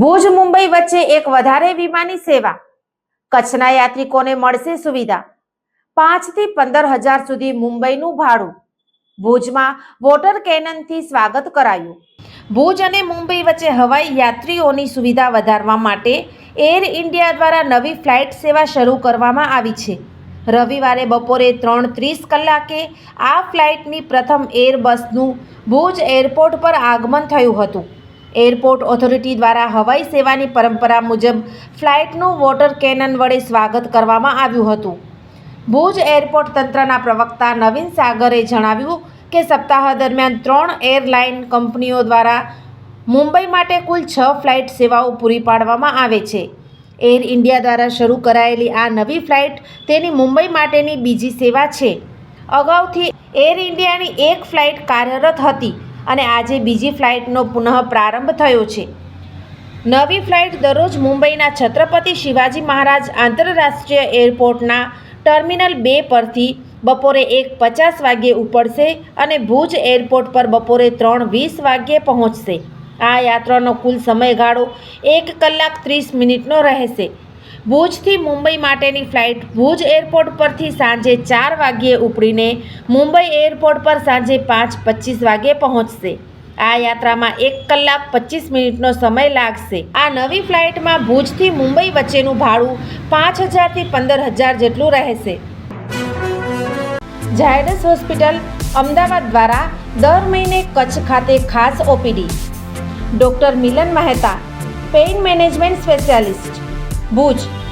Bhuj, Mumbai વચ્ચે એક વધારે વિમાની સેવા. કચ્છના યાત્રિકોને મળશે સુવિધા. પાંચથી પંદર હજાર સુધી મુંબઈનું ભાડું. ભુજમાં વોટર કેનનથી સ્વાગત કરાયું. ભુજ અને મુંબઈ વચ્ચે હવાઈ યાત્રીઓની સુવિધા વધારવા માટે એર ઇન્ડિયા દ્વારા નવી ફ્લાઇટ સેવા શરૂ કરવામાં આવી છે. રવિવારે બપોરે ત્રણ ત્રીસ કલાકે આ ફ્લાઇટની પ્રથમ એર બસનું ભુજ એરપોર્ટ પર આગમન થયું હતું. એરપોર્ટ ઓથોરિટી દ્વારા હવાઈ સેવાની પરંપરા મુજબ ફ્લાઇટનું વોટર કેનન વડે સ્વાગત કરવામાં આવ્યું હતું. ભુજ એરપોર્ટ તંત્રના પ્રવક્તા નવીન સાગરે જણાવ્યું કે સપ્તાહ દરમિયાન ત્રણ એરલાઇન કંપનીઓ દ્વારા મુંબઈ માટે કુલ છ ફ્લાઇટ સેવાઓ પૂરી પાડવામાં આવે છે. એર ઇન્ડિયા દ્વારા શરૂ કરાયેલી આ નવી ફ્લાઇટ તેની મુંબઈ માટેની બીજી સેવા છે. અગાઉથી એર ઇન્ડિયાની એક ફ્લાઇટ કાર્યરત હતી. અને આજે બીજી ફ્લાઇટનો પુનઃ પ્રારંભ થયો છે. નવી ફ્લાઇટ દરરોજ મુંબઈના છત્રપતિ શિવાજી મહારાજ આંતરરાષ્ટ્રીય એરપોર્ટના ટર્મિનલ બે પરથી બપોરે એક પચાસ વાગ્યે ઉપડશે અને ભુજ એરપોર્ટ પર બપોરે ત્રણ વીસ વાગ્યે પહોંચશે. આ યાત્રાનો કુલ સમયગાળો એક કલાક ત્રીસ મિનિટનો રહેશે. ભુજથી મુંબઈ માટેની ફ્લાઇટ ભુજ એરપોર્ટ પરથી સાંજે ચાર વાગ્યે ઉપડીને મુંબઈ એરપોર્ટ પર સાંજે પાંચ પચીસ વાગ્યે પહોંચશે. આ યાત્રામાં એક કલાક પચીસ મિનિટનો સમય લાગશે. આ નવી ફ્લાઇટમાં ભુજથી મુંબઈ વચ્ચેનું ભાડું પાંચ હજારથી પંદર હજાર જેટલું રહેશે. ઝાયડસ હોસ્પિટલ અમદાવાદ દ્વારા દર મહિને કચ્છ ખાતે ખાસ OPD. Doctor Milan Mehta, pain management specialist. Bhuj